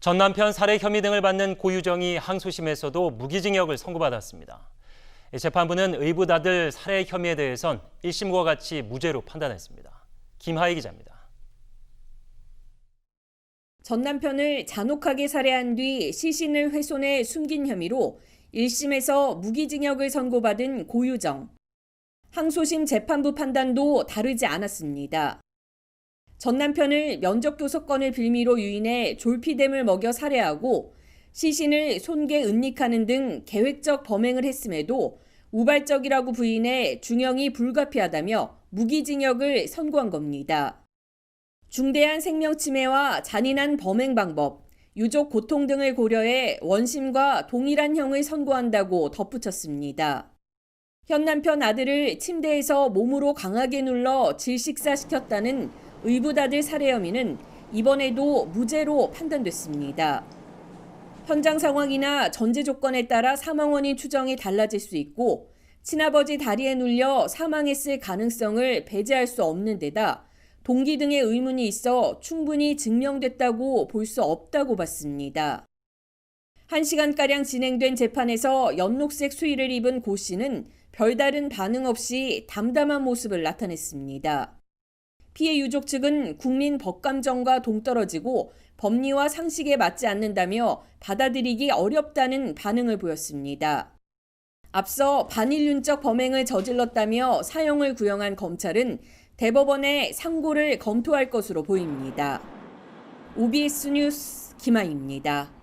전 남편 살해 혐의 등을 받는 고유정이 항소심에서도 무기징역을 선고받았습니다. 재판부는 의붓 아들 살해 혐의에 대해선 1심과 같이 무죄로 판단했습니다. 김하희 기자입니다. 전 남편을 잔혹하게 살해한 뒤 시신을 훼손해 숨긴 혐의로 1심에서 무기징역을 선고받은 고유정. 항소심 재판부 판단도 다르지 않았습니다. 전 남편을 면접교섭권을 빌미로 유인해 졸피뎀을 먹여 살해하고 시신을 손괴 은닉하는 등 계획적 범행을 했음에도 우발적이라고 부인해 중형이 불가피하다며 무기징역을 선고한 겁니다. 중대한 생명침해와 잔인한 범행 방법, 유족 고통 등을 고려해 원심과 동일한 형을 선고한다고 덧붙였습니다. 현 남편 아들을 침대에서 몸으로 강하게 눌러 질식사시켰다는 의붓아들 살해 혐의는 이번에도 무죄로 판단됐습니다. 현장 상황이나 전제 조건에 따라 사망 원인 추정이 달라질 수 있고 친아버지 다리에 눌려 사망했을 가능성을 배제할 수 없는 데다 동기 등의 의문이 있어 충분히 증명됐다고 볼 수 없다고 봤습니다. 1시간가량 진행된 재판에서 연록색 수의를 입은 고 씨는 별다른 반응 없이 담담한 모습을 나타냈습니다. 피해 유족 측은 국민 법감정과 동떨어지고 법리와 상식에 맞지 않는다며 받아들이기 어렵다는 반응을 보였습니다. 앞서 반인륜적 범행을 저질렀다며 사형을 구형한 검찰은 대법원의 상고를 검토할 것으로 보입니다. OBS 뉴스 김아입니다.